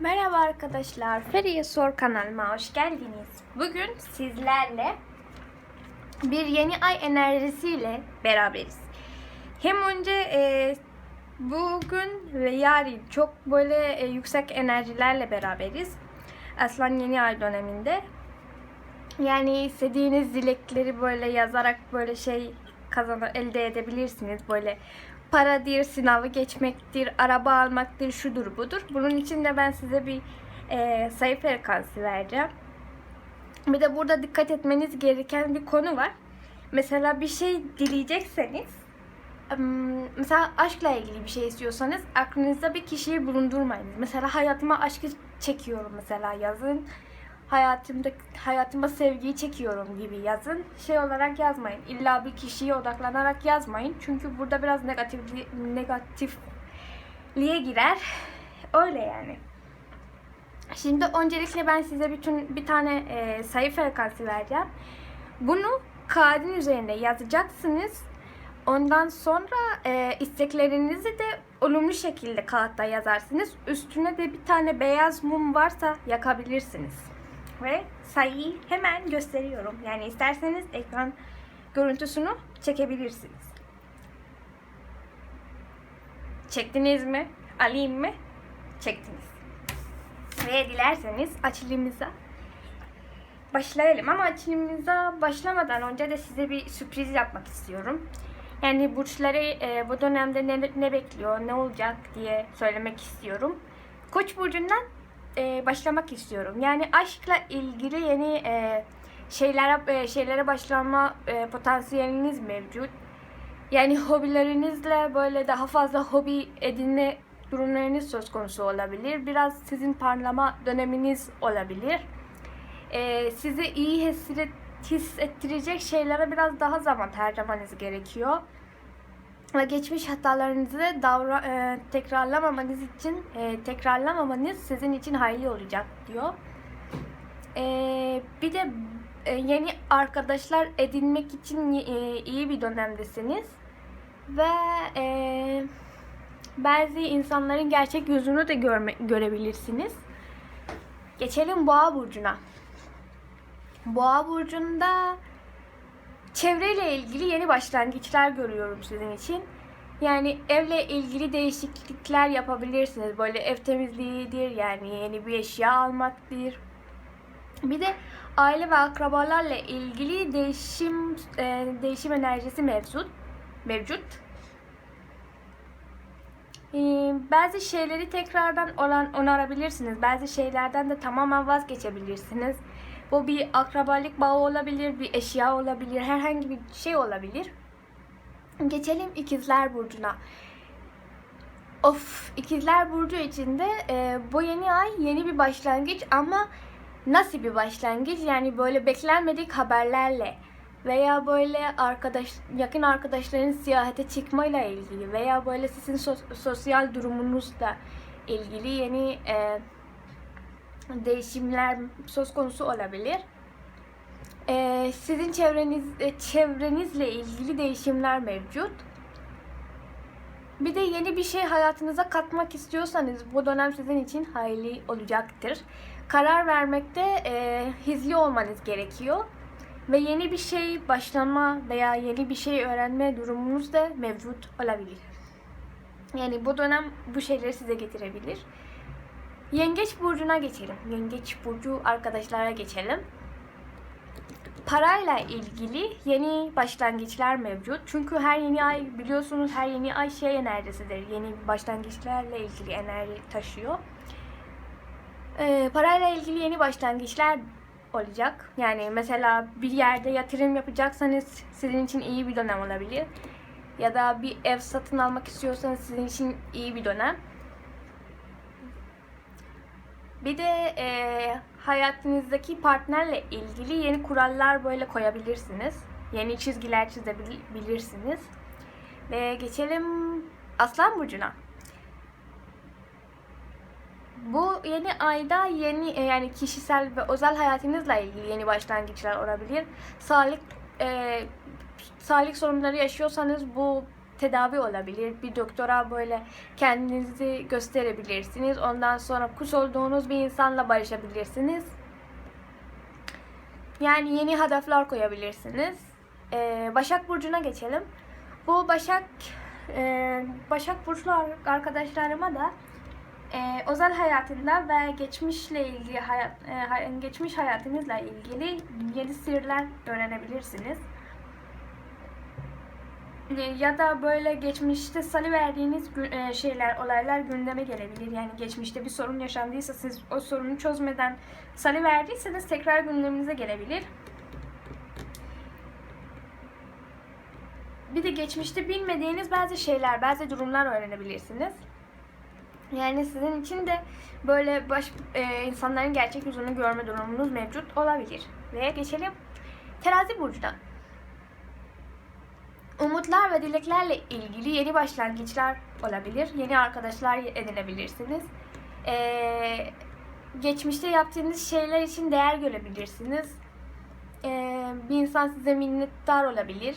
Merhaba arkadaşlar, Feriye Sor kanalıma hoş geldiniz. Bugün sizlerle bir yeni ay enerjisiyle beraberiz. Hem önce e, bugün ve yarın çok böyle e, yüksek enerjilerle beraberiz. Aslan yeni ay döneminde. Yani istediğiniz dilekleri böyle yazarak böyle şey kazanır, elde edebilirsiniz. Böyle paradır, sınavı geçmektir, araba almaktır, şudur budur. Bunun için de ben size bir e, sayı frekansı vereceğim. Bir de burada dikkat etmeniz gereken bir konu var. Mesela bir şey dileyecekseniz, mesela aşkla ilgili bir şey istiyorsanız aklınızda bir kişiyi bulundurmayın. Mesela hayatıma aşkı çekiyorum mesela yazın. Hayatımda hayatıma sevgiyi çekiyorum gibi yazın. Şey olarak yazmayın. İlla bir kişiye odaklanarak yazmayın. Çünkü burada biraz negatif negatifliğe girer. Öyle yani. Şimdi öncelikle ben size bütün bir tane e, sayı frekansı vereceğim. Bunu kağıdın üzerinde yazacaksınız. Ondan sonra e, isteklerinizi de olumlu şekilde kağıtta yazarsınız. Üstüne de bir tane beyaz mum varsa yakabilirsiniz. Ve sayıyı hemen gösteriyorum. Yani isterseniz ekran görüntüsünü çekebilirsiniz. Çektiniz mi? Alayım mı? Çektiniz. Ve dilerseniz açılımıza başlayalım. Ama açılımıza başlamadan önce de size bir sürpriz yapmak istiyorum. Yani burçları e, bu dönemde ne, ne bekliyor, ne olacak diye söylemek istiyorum. Koç burcundan e, başlamak istiyorum. Yani aşkla ilgili yeni e, şeylere e, şeylere başlama e, potansiyeliniz mevcut. Yani hobilerinizle böyle daha fazla hobi edinme durumlarınız söz konusu olabilir. Biraz sizin parlama döneminiz olabilir. E, sizi iyi hisset, hissettirecek şeylere biraz daha zaman harcamanız gerekiyor. Geçmiş hatalarınızı davra, e, tekrarlamamanız için e, tekrarlamamanız sizin için hayırlı olacak diyor. E, bir de e, yeni arkadaşlar edinmek için e, iyi bir dönemdesiniz ve e, bazı insanların gerçek yüzünü de görme, görebilirsiniz. Geçelim Boğa burcuna. Boğa burcunda çevreyle ilgili yeni başlangıçlar görüyorum sizin için. Yani evle ilgili değişiklikler yapabilirsiniz. Böyle ev temizliğidir yani yeni bir eşya almaktır. Bir de aile ve akrabalarla ilgili değişim e, değişim enerjisi mevcut. Mevcut. E, bazı şeyleri tekrardan olan onarabilirsiniz. Bazı şeylerden de tamamen vazgeçebilirsiniz. Bu bir akrabalık bağı olabilir, bir eşya olabilir, herhangi bir şey olabilir. Geçelim ikizler burcuna. Of, ikizler burcu içinde e, bu yeni ay yeni bir başlangıç ama nasıl bir başlangıç? Yani böyle beklenmedik haberlerle veya böyle arkadaş yakın arkadaşların seyahate çıkmayla ilgili veya böyle sizin sos- sosyal durumunuzla ilgili yeni e, değişimler söz konusu olabilir. Ee, sizin çevreniz e, çevrenizle ilgili değişimler mevcut. Bir de yeni bir şey hayatınıza katmak istiyorsanız bu dönem sizin için hayırlı olacaktır. Karar vermekte e, hizli olmanız gerekiyor. Ve yeni bir şey başlama veya yeni bir şey öğrenme durumunuz da mevcut olabilir. Yani bu dönem bu şeyleri size getirebilir. Yengeç burcuna geçelim. Yengeç burcu arkadaşlara geçelim. Parayla ilgili yeni başlangıçlar mevcut. Çünkü her yeni ay biliyorsunuz her yeni ay şey enerjisidir. Yeni başlangıçlarla ilgili enerji taşıyor. Ee, parayla ilgili yeni başlangıçlar olacak. Yani mesela bir yerde yatırım yapacaksanız sizin için iyi bir dönem olabilir. Ya da bir ev satın almak istiyorsanız sizin için iyi bir dönem. Bir de e, hayatınızdaki partnerle ilgili yeni kurallar böyle koyabilirsiniz. Yeni çizgiler çizebilirsiniz. Ve geçelim Aslan Burcu'na. Bu yeni ayda yeni e, yani kişisel ve özel hayatınızla ilgili yeni başlangıçlar olabilir. Sağlık e, sağlık sorunları yaşıyorsanız bu tedavi olabilir. Bir doktora böyle kendinizi gösterebilirsiniz. Ondan sonra kus olduğunuz bir insanla barışabilirsiniz. Yani yeni hedefler koyabilirsiniz. Ee, Başak Burcu'na geçelim. Bu Başak e, Başak Burçlu ar- arkadaşlarıma da e, özel hayatında ve geçmişle ilgili hayat e, geçmiş hayatınızla ilgili yeni sırlar öğrenebilirsiniz. Ya da böyle geçmişte salıverdiğiniz gü- e, şeyler, olaylar gündeme gelebilir. Yani geçmişte bir sorun yaşandıysa siz o sorunu çözmeden salıverdiyseniz tekrar gündeminize gelebilir. Bir de geçmişte bilmediğiniz bazı şeyler, bazı durumlar öğrenebilirsiniz. Yani sizin için de böyle baş, e, insanların gerçek yüzünü görme durumunuz mevcut olabilir. Ve geçelim terazi burcuna. Umutlar ve dileklerle ilgili yeni başlangıçlar olabilir. Yeni arkadaşlar edinebilirsiniz. Ee, geçmişte yaptığınız şeyler için değer görebilirsiniz. Ee, bir insan size minnettar olabilir.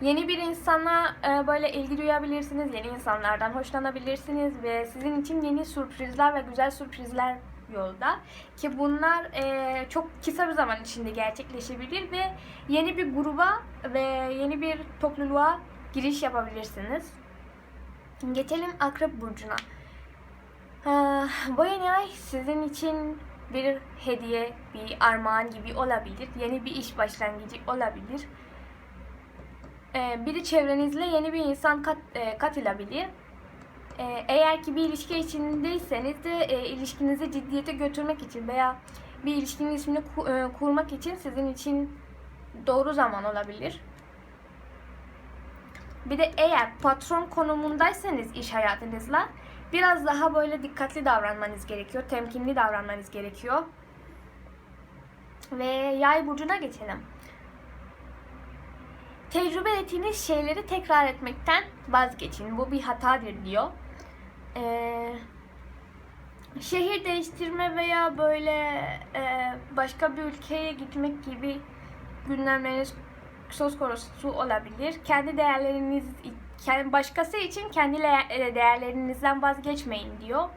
Yeni bir insana e, böyle ilgi duyabilirsiniz. Yeni insanlardan hoşlanabilirsiniz ve sizin için yeni sürprizler ve güzel sürprizler yolda. Ki bunlar e, çok kısa bir zaman içinde gerçekleşebilir ve yeni bir gruba ve yeni bir topluluğa giriş yapabilirsiniz. Geçelim Akrep Burcu'na. Ah, Bu yeni ay sizin için bir hediye, bir armağan gibi olabilir. Yeni bir iş başlangıcı olabilir. Ee, biri çevrenizle yeni bir insan kat, e, katılabilir. Ee, eğer ki bir ilişki içindeyseniz de e, ilişkinizi ciddiyete götürmek için veya bir ilişkinin ismini ku- e, kurmak için sizin için doğru zaman olabilir. Bir de eğer patron konumundaysanız iş hayatınızla biraz daha böyle dikkatli davranmanız gerekiyor, temkinli davranmanız gerekiyor. Ve yay burcuna geçelim. Tecrübe ettiğiniz şeyleri tekrar etmekten vazgeçin. Bu bir hatadır diyor. Ee, şehir değiştirme veya böyle e, başka bir ülkeye gitmek gibi gündemleriniz söz konusu olabilir. Kendi değerleriniz, kendi başkası için kendi le- değerlerinizden vazgeçmeyin diyor.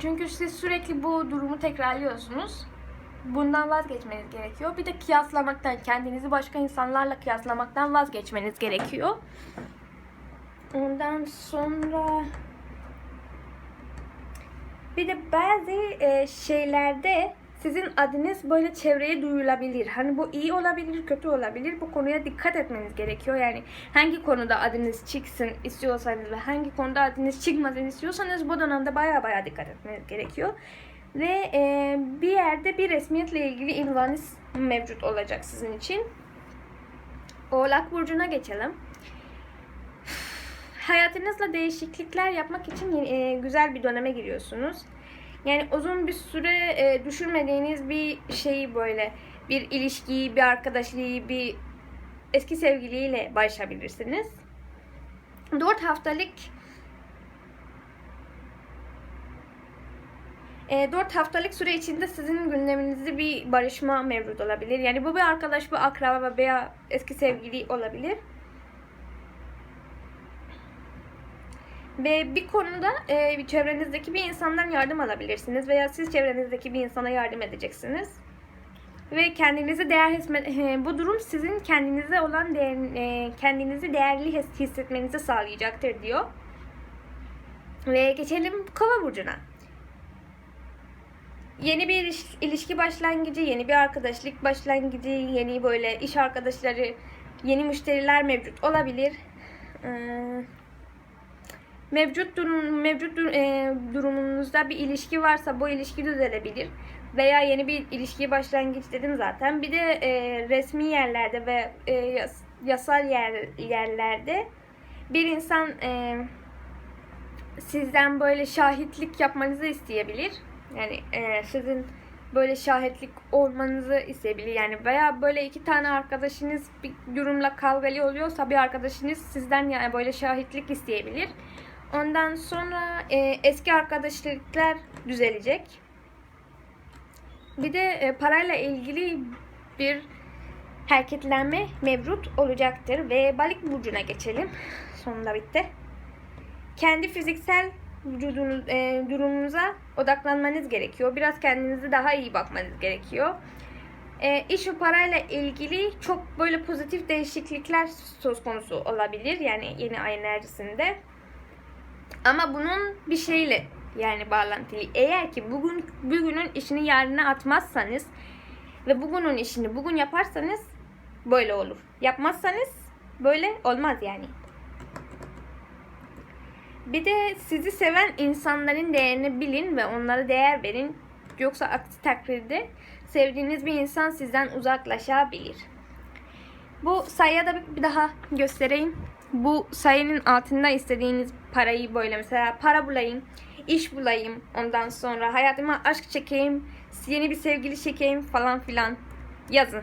Çünkü siz sürekli bu durumu tekrarlıyorsunuz. Bundan vazgeçmeniz gerekiyor. Bir de kıyaslamaktan, kendinizi başka insanlarla kıyaslamaktan vazgeçmeniz gerekiyor. Ondan sonra bir de bazı e, şeylerde sizin adınız böyle çevreye duyulabilir. Hani bu iyi olabilir, kötü olabilir. Bu konuya dikkat etmeniz gerekiyor. Yani hangi konuda adınız çıksın istiyorsanız ve hangi konuda adınız çıkmasın istiyorsanız bu dönemde baya baya dikkat etmeniz gerekiyor. Ve e, bir yerde bir resmiyetle ilgili imzanız mevcut olacak sizin için. Oğlak Burcu'na geçelim. Hayatınızla değişiklikler yapmak için e, güzel bir döneme giriyorsunuz. Yani uzun bir süre e, düşünmediğiniz bir şeyi böyle bir ilişkiyi, bir arkadaşlığı, bir eski sevgiliyle başlayabilirsiniz. 4 haftalık e, 4 haftalık süre içinde sizin gündeminizde bir barışma mevcut olabilir. Yani bu bir arkadaş, bir akraba veya eski sevgili olabilir. Ve bir konuda e, çevrenizdeki bir insandan yardım alabilirsiniz veya siz çevrenizdeki bir insana yardım edeceksiniz. Ve kendinizi değer hissetme, bu durum sizin kendinize olan değer, e, kendinizi değerli his- hissetmenizi sağlayacaktır diyor. Ve geçelim Kova burcuna. Yeni bir iliş- ilişki başlangıcı, yeni bir arkadaşlık başlangıcı, yeni böyle iş arkadaşları, yeni müşteriler mevcut olabilir. Ee, mevcut durum mevcut dur- e, durumunuzda bir ilişki varsa bu ilişki düzelebilir veya yeni bir ilişki başlangıç dedim zaten. Bir de e, resmi yerlerde ve e, yas- yasal yer, yerlerde bir insan e, sizden böyle şahitlik yapmanızı isteyebilir. Yani e, sizin böyle şahitlik olmanızı isteyebilir. Yani veya böyle iki tane arkadaşınız bir durumla kavgalı oluyorsa bir arkadaşınız sizden yani böyle şahitlik isteyebilir. Ondan sonra e, eski arkadaşlıklar düzelecek. Bir de e, parayla ilgili bir hareketlenme mevcut olacaktır. Ve balık burcuna geçelim. Sonunda bitti. Kendi fiziksel vücudunuz, e, durumunuza odaklanmanız gerekiyor. Biraz kendinize daha iyi bakmanız gerekiyor. E, iş ve parayla ilgili çok böyle pozitif değişiklikler söz konusu olabilir. Yani yeni ay enerjisinde. Ama bunun bir şeyle yani bağlantılı. Eğer ki bugün bugünün işini yarına atmazsanız ve bugünün işini bugün yaparsanız böyle olur. Yapmazsanız böyle olmaz yani. Bir de sizi seven insanların değerini bilin ve onlara değer verin. Yoksa aksi takdirde sevdiğiniz bir insan sizden uzaklaşabilir. Bu sayıya da bir daha göstereyim. Bu sayının altında istediğiniz parayı böyle mesela para bulayım, iş bulayım, ondan sonra hayatıma aşk çekeyim, yeni bir sevgili çekeyim falan filan yazın.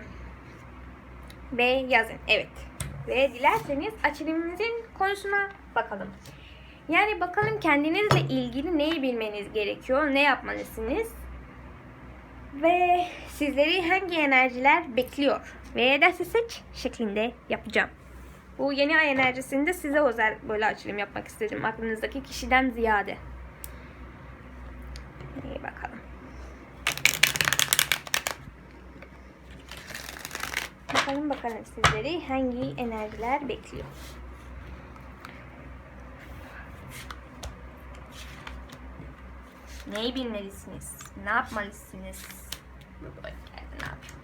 Ve yazın. Evet. Ve dilerseniz açılımımızın konusuna bakalım. Yani bakalım kendinizle ilgili neyi bilmeniz gerekiyor, ne yapmalısınız ve sizleri hangi enerjiler bekliyor ve dersi seç şeklinde yapacağım. Bu yeni ay enerjisinde size özel böyle açılım yapmak istedim aklınızdaki kişiden ziyade. İyi bakalım. Bakalım bakalım sizleri hangi enerjiler bekliyor. Neyi bilmelisiniz? Ne yapmalısınız? Böyle geldi, ne yapayım?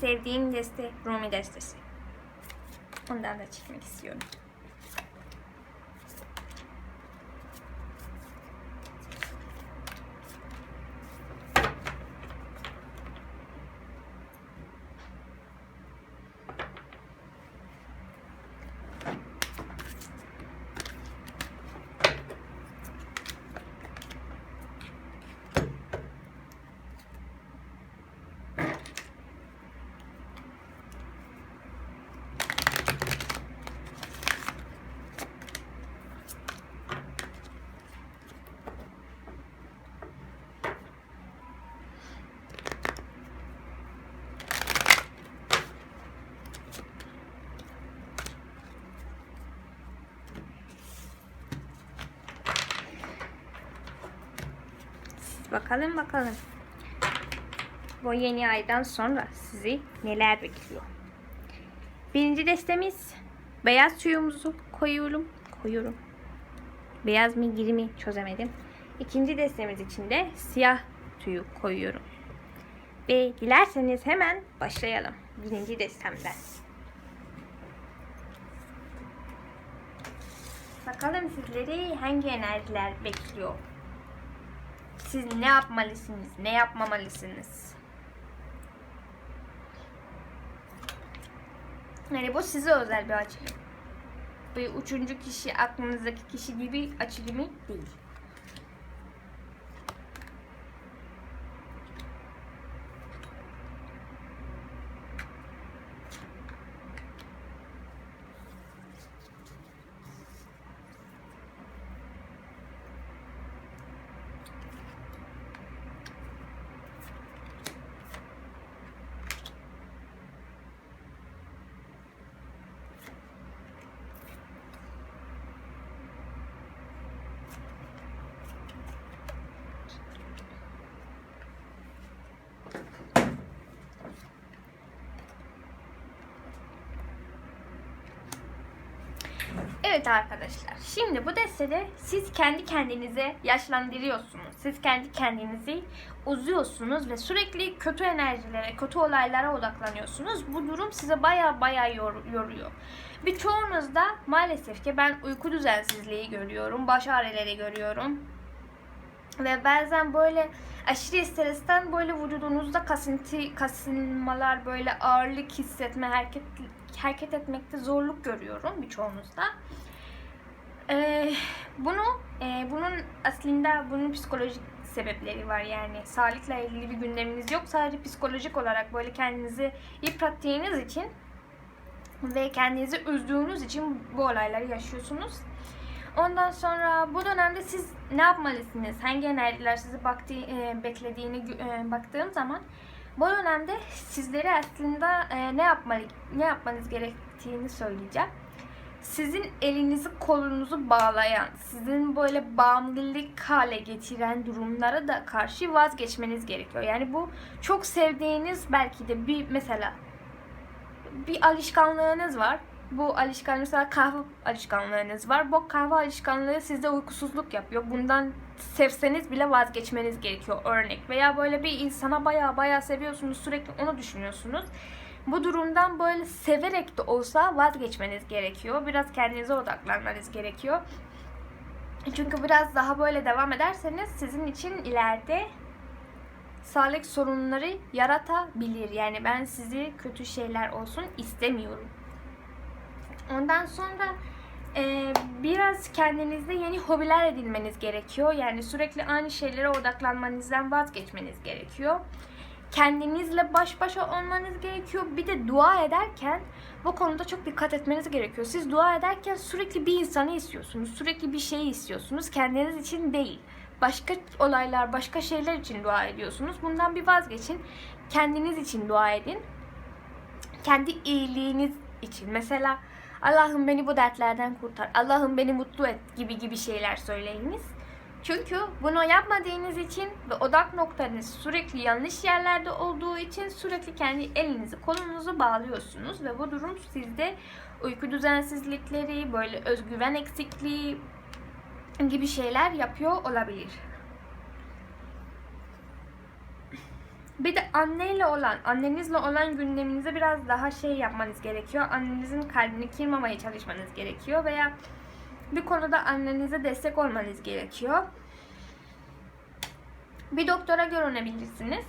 Sevdiğim deste Rumi destesi. Ondan da çekmek istiyorum. Bakalım bakalım. Bu yeni aydan sonra sizi neler bekliyor? Birinci destemiz beyaz tüyumuzu koyuyorum. Koyuyorum. Beyaz mı gri mi çözemedim. İkinci destemiz için de siyah tüyü koyuyorum. Ve dilerseniz hemen başlayalım. Birinci destemden. Bakalım sizleri hangi enerjiler bekliyor? Siz ne yapmalısınız, ne yapmamalısınız? Yani bu size özel bir açılım. Bu üçüncü kişi, aklınızdaki kişi gibi açılımı değil. Evet arkadaşlar. Şimdi bu destede siz kendi kendinize yaşlandırıyorsunuz. Siz kendi kendinizi uzuyorsunuz ve sürekli kötü enerjilere, kötü olaylara odaklanıyorsunuz. Bu durum size baya baya yor- yoruyor. Birçoğunuzda maalesef ki ben uyku düzensizliği görüyorum, baş ağrıları görüyorum. Ve bazen böyle aşırı stresten böyle vücudunuzda kasıntı, kasılmalar, böyle ağırlık hissetme, hareket hareket etmekte zorluk görüyorum birçoğunuzda. Ee, bunu e, bunun aslında bunun psikolojik sebepleri var yani sağlıkla ilgili bir gündeminiz yok sadece psikolojik olarak böyle kendinizi yıprattığınız için ve kendinizi üzdüğünüz için bu olayları yaşıyorsunuz. Ondan sonra bu dönemde siz ne yapmalısınız? Hangi enerjiler sizi baktı, e, beklediğini e, baktığım zaman bu dönemde sizlere aslında e, ne yapmalı ne yapmanız gerektiğini söyleyeceğim. Sizin elinizi kolunuzu bağlayan, sizin böyle bağımlılık hale getiren durumlara da karşı vazgeçmeniz gerekiyor. Yani bu çok sevdiğiniz belki de bir mesela bir alışkanlığınız var. Bu alışkanlık mesela kahve alışkanlığınız var. Bu kahve alışkanlığı sizde uykusuzluk yapıyor. Bundan sevseniz bile vazgeçmeniz gerekiyor örnek. Veya böyle bir insana baya baya seviyorsunuz sürekli onu düşünüyorsunuz. Bu durumdan böyle severek de olsa vazgeçmeniz gerekiyor. Biraz kendinize odaklanmanız gerekiyor. Çünkü biraz daha böyle devam ederseniz sizin için ileride sağlık sorunları yaratabilir. Yani ben sizi kötü şeyler olsun istemiyorum. Ondan sonra e, biraz kendinizde yeni hobiler edinmeniz gerekiyor. Yani sürekli aynı şeylere odaklanmanızdan vazgeçmeniz gerekiyor. Kendinizle baş başa olmanız gerekiyor. Bir de dua ederken bu konuda çok dikkat etmeniz gerekiyor. Siz dua ederken sürekli bir insanı istiyorsunuz. Sürekli bir şeyi istiyorsunuz. Kendiniz için değil. Başka olaylar, başka şeyler için dua ediyorsunuz. Bundan bir vazgeçin. Kendiniz için dua edin. Kendi iyiliğiniz için. Mesela Allah'ım beni bu dertlerden kurtar. Allah'ım beni mutlu et gibi gibi şeyler söyleyiniz. Çünkü bunu yapmadığınız için ve odak noktanız sürekli yanlış yerlerde olduğu için sürekli kendi elinizi kolunuzu bağlıyorsunuz ve bu durum sizde uyku düzensizlikleri, böyle özgüven eksikliği gibi şeyler yapıyor olabilir. Bir de anneyle olan, annenizle olan gündeminize biraz daha şey yapmanız gerekiyor. Annenizin kalbini kırmamaya çalışmanız gerekiyor veya bir konuda annenize destek olmanız gerekiyor. Bir doktora görünebilirsiniz.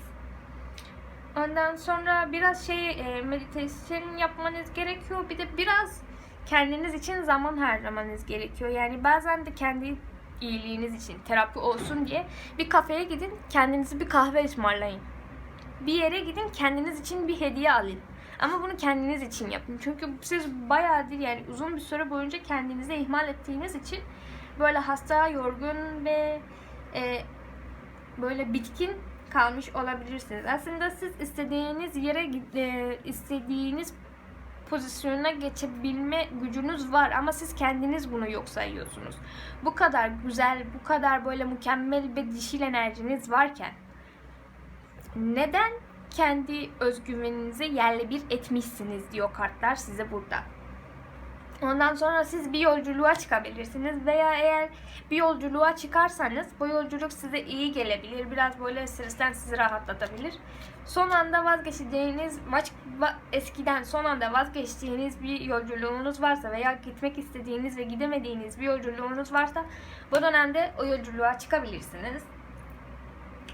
Ondan sonra biraz şey e, meditasyon yapmanız gerekiyor. Bir de biraz kendiniz için zaman harcamanız gerekiyor. Yani bazen de kendi iyiliğiniz için terapi olsun diye bir kafeye gidin kendinizi bir kahve ısmarlayın. Bir yere gidin kendiniz için bir hediye alın. Ama bunu kendiniz için yapın. Çünkü siz bayağıdır yani uzun bir süre boyunca kendinize ihmal ettiğiniz için böyle hasta, yorgun ve e, böyle bitkin kalmış olabilirsiniz. Aslında siz istediğiniz yere e, istediğiniz pozisyona geçebilme gücünüz var ama siz kendiniz bunu yok sayıyorsunuz. Bu kadar güzel, bu kadar böyle mükemmel bir dişil enerjiniz varken neden kendi özgüveninizi yerle bir etmişsiniz diyor kartlar size burada. Ondan sonra siz bir yolculuğa çıkabilirsiniz veya eğer bir yolculuğa çıkarsanız bu yolculuk size iyi gelebilir. Biraz böyle stresten sizi rahatlatabilir. Son anda vazgeçeceğiniz, maç eskiden son anda vazgeçtiğiniz bir yolculuğunuz varsa veya gitmek istediğiniz ve gidemediğiniz bir yolculuğunuz varsa bu dönemde o yolculuğa çıkabilirsiniz.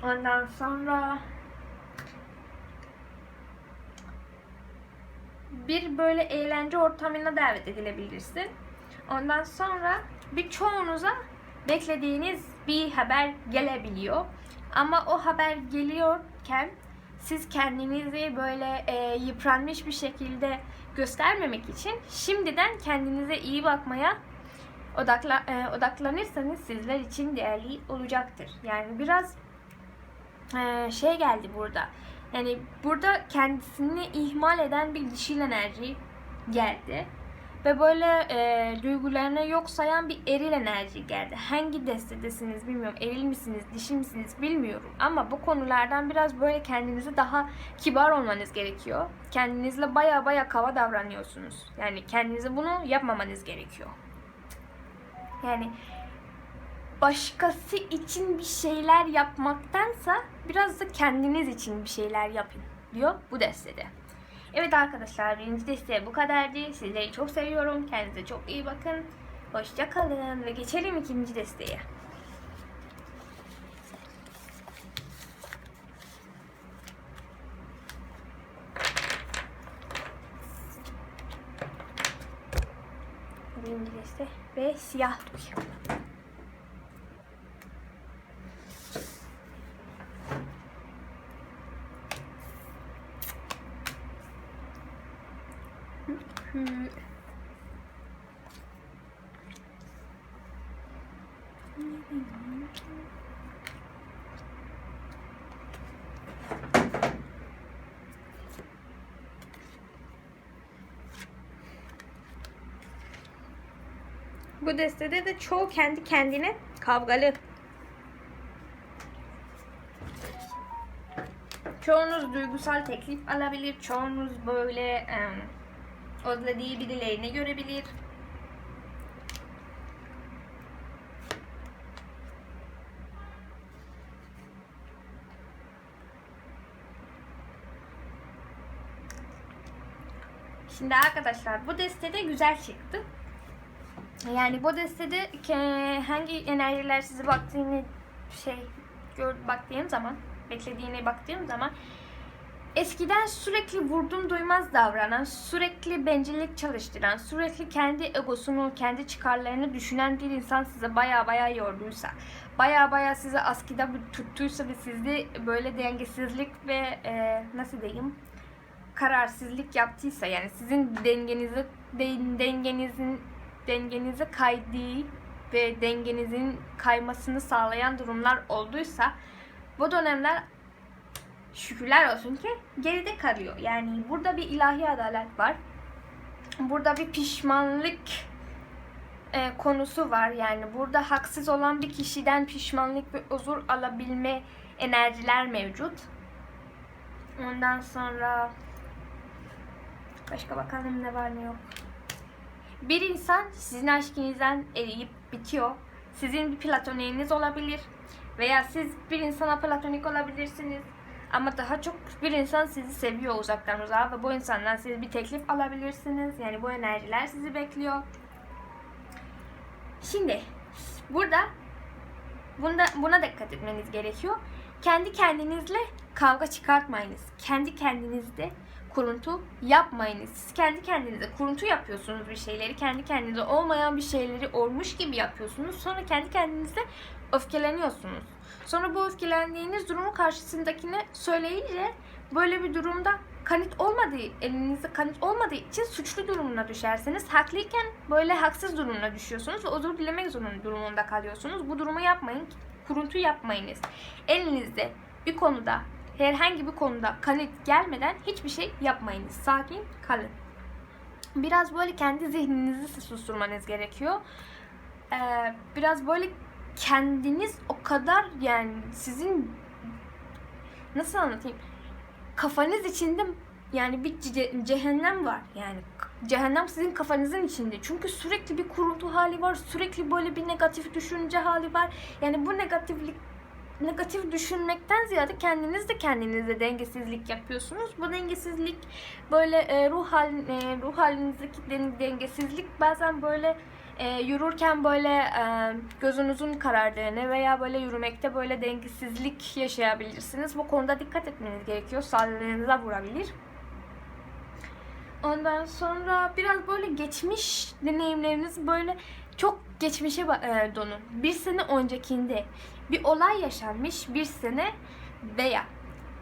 Ondan sonra bir böyle eğlence ortamına davet edilebilirsin. Ondan sonra birçoğunuza beklediğiniz bir haber gelebiliyor. Ama o haber geliyorken siz kendinizi böyle e, yıpranmış bir şekilde göstermemek için şimdiden kendinize iyi bakmaya odakla, e, odaklanırsanız sizler için değerli olacaktır. Yani biraz e, şey geldi burada. Yani burada kendisini ihmal eden bir dişil enerji geldi. Ve böyle e, duygularını yok sayan bir eril enerji geldi. Hangi destedesiniz bilmiyorum. Eril misiniz, dişil misiniz bilmiyorum. Ama bu konulardan biraz böyle kendinizi daha kibar olmanız gerekiyor. Kendinizle baya baya kava davranıyorsunuz. Yani kendinize bunu yapmamanız gerekiyor. Yani başkası için bir şeyler yapmaktansa biraz da kendiniz için bir şeyler yapın diyor bu destede. Evet arkadaşlar birinci deste bu kadardı. Sizleri çok seviyorum. Kendinize çok iyi bakın. Hoşça kalın ve geçelim ikinci desteye. Birinci deste ve siyah duy. Bu destede de çoğu kendi kendine kavgalı. Çoğunuz duygusal teklif alabilir. Çoğunuz böyle em, özlediği birilerini görebilir. Şimdi arkadaşlar bu destede güzel çıktı. Yani bu destede hangi enerjiler size baktığını şey gör baktığım zaman, beklediğine baktığım zaman eskiden sürekli vurdum duymaz davranan, sürekli bencillik çalıştıran, sürekli kendi egosunu, kendi çıkarlarını düşünen bir insan size baya baya yorduysa, baya baya sizi askıda tuttuysa ve sizde böyle dengesizlik ve e, nasıl diyeyim kararsızlık yaptıysa yani sizin dengenizi den- dengenizin dengenizi kaydığı ve dengenizin kaymasını sağlayan durumlar olduysa bu dönemler şükürler olsun ki geride kalıyor. Yani burada bir ilahi adalet var. Burada bir pişmanlık e, konusu var. Yani burada haksız olan bir kişiden pişmanlık ve özür alabilme enerjiler mevcut. Ondan sonra başka bakalım ne var ne yok. Bir insan sizin aşkınızdan eriyip bitiyor. Sizin bir platoniğiniz olabilir. Veya siz bir insana platonik olabilirsiniz. Ama daha çok bir insan sizi seviyor uzaktan uzağa ve bu insandan siz bir teklif alabilirsiniz. Yani bu enerjiler sizi bekliyor. Şimdi burada bunda, buna dikkat etmeniz gerekiyor. Kendi kendinizle kavga çıkartmayınız. Kendi kendinizde kuruntu yapmayınız. Siz kendi kendinize kuruntu yapıyorsunuz bir şeyleri. Kendi kendinize olmayan bir şeyleri olmuş gibi yapıyorsunuz. Sonra kendi kendinize öfkeleniyorsunuz. Sonra bu öfkelendiğiniz durumu karşısındakine söyleyince böyle bir durumda kanıt olmadığı, elinizde kanıt olmadığı için suçlu durumuna düşersiniz. Haklıyken böyle haksız durumuna düşüyorsunuz ve özür dilemek zorunda durumunda kalıyorsunuz. Bu durumu yapmayın. Kuruntu yapmayınız. Elinizde bir konuda herhangi bir konuda kanıt gelmeden hiçbir şey yapmayınız. Sakin kalın. Biraz böyle kendi zihninizi susturmanız gerekiyor. Ee, biraz böyle kendiniz o kadar yani sizin nasıl anlatayım? Kafanız içinde yani bir ce- cehennem var. Yani cehennem sizin kafanızın içinde. Çünkü sürekli bir kuruntu hali var. Sürekli böyle bir negatif düşünce hali var. Yani bu negatiflik negatif düşünmekten ziyade kendiniz de kendinizde dengesizlik yapıyorsunuz. Bu dengesizlik böyle e, ruh hal e, ruh halinizdeki den- dengesizlik bazen böyle e, yürürken böyle e, gözünüzün karardığını veya böyle yürümekte böyle dengesizlik yaşayabilirsiniz. Bu konuda dikkat etmeniz gerekiyor. Sağlığınıza vurabilir. Ondan sonra biraz böyle geçmiş deneyimleriniz böyle çok geçmişe e, donun. Bir sene öncekinde bir olay yaşanmış bir sene veya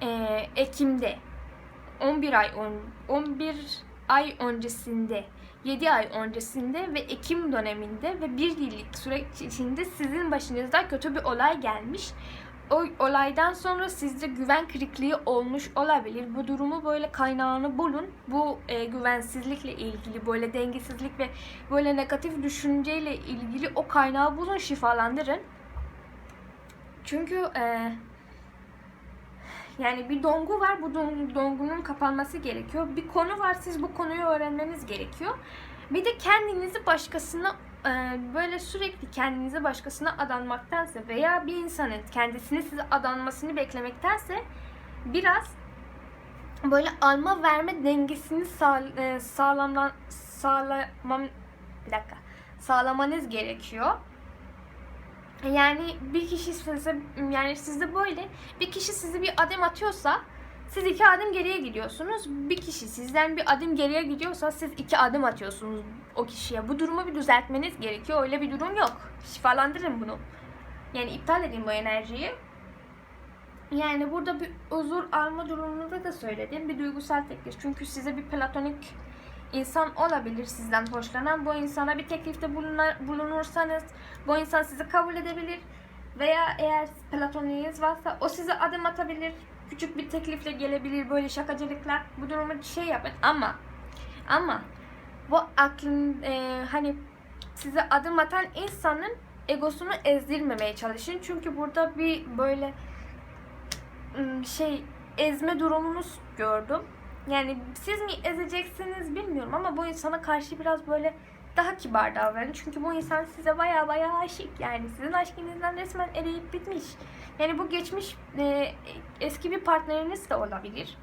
e, Ekim'de 11 ay on, 11 ay öncesinde 7 ay öncesinde ve Ekim döneminde ve bir yıllık süreç içinde sizin başınızda kötü bir olay gelmiş. O olaydan sonra sizde güven kırıklığı olmuş olabilir. Bu durumu böyle kaynağını bulun. Bu e, güvensizlikle ilgili böyle dengesizlik ve böyle negatif düşünceyle ilgili o kaynağı bulun, şifalandırın. Çünkü e, yani bir dongu var. Bu don- dongunun kapanması gerekiyor. Bir konu var. Siz bu konuyu öğrenmeniz gerekiyor. Bir de kendinizi başkasına böyle sürekli kendinizi başkasına adanmaktansa veya bir insanın kendisini size adanmasını beklemektense biraz böyle alma verme dengesini sağ, e, sağlamlan sağlamam bir dakika sağlamanız gerekiyor. Yani bir kişi size yani sizde böyle bir kişi size bir adım atıyorsa siz iki adım geriye gidiyorsunuz. Bir kişi sizden bir adım geriye gidiyorsa siz iki adım atıyorsunuz o kişiye. Bu durumu bir düzeltmeniz gerekiyor. Öyle bir durum yok. Şifalandırın bunu. Yani iptal edin bu enerjiyi. Yani burada bir huzur alma durumunda da söyledim. Bir duygusal teklif. Çünkü size bir platonik insan olabilir sizden hoşlanan. Bu insana bir teklifte bulunursanız bu insan sizi kabul edebilir. Veya eğer platoniğiniz varsa o size adım atabilir. Küçük bir teklifle gelebilir böyle şakacılıklar. Bu durumu şey yapın ama ama bu aklın e, hani size adım atan insanın egosunu ezdirmemeye çalışın. Çünkü burada bir böyle şey ezme durumunuz gördüm. Yani siz mi ezeceksiniz bilmiyorum ama bu insana karşı biraz böyle daha kibar davranın. Çünkü bu insan size baya baya aşık. Yani sizin aşkınızdan resmen eriyip bitmiş. Yani bu geçmiş e, eski bir partneriniz de olabilir.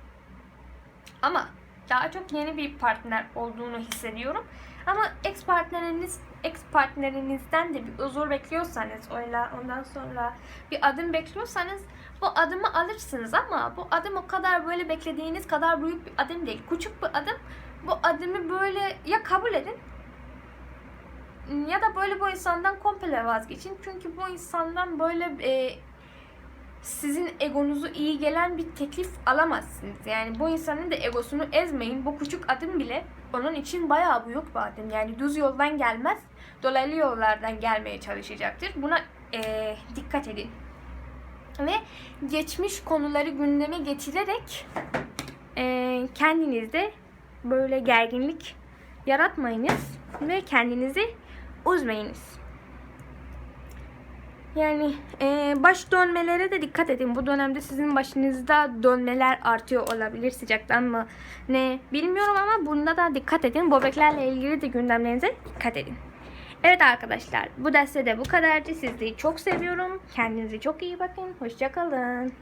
Ama daha çok yeni bir partner olduğunu hissediyorum. Ama ex partneriniz ex partnerinizden de bir huzur bekliyorsanız öyle ondan sonra bir adım bekliyorsanız bu adımı alırsınız ama bu adım o kadar böyle beklediğiniz kadar büyük bir adım değil. Küçük bir adım. Bu adımı böyle ya kabul edin ya da böyle bu insandan komple vazgeçin. Çünkü bu insandan böyle e, sizin egonuzu iyi gelen bir teklif alamazsınız. Yani bu insanın da egosunu ezmeyin. Bu küçük adım bile onun için bayağı büyük bir adım. Yani düz yoldan gelmez. Dolaylı yollardan gelmeye çalışacaktır. Buna e, dikkat edin. Ve geçmiş konuları gündeme getirerek e, kendinizde böyle gerginlik yaratmayınız ve kendinizi üzmeyiniz. Yani e, baş dönmelere de dikkat edin. Bu dönemde sizin başınızda dönmeler artıyor olabilir sıcaktan mı ne bilmiyorum ama bunda da dikkat edin. Böbreklerle ilgili de gündemlerinize dikkat edin. Evet arkadaşlar bu derste de bu kadardı. Sizleri çok seviyorum. Kendinize çok iyi bakın. Hoşçakalın.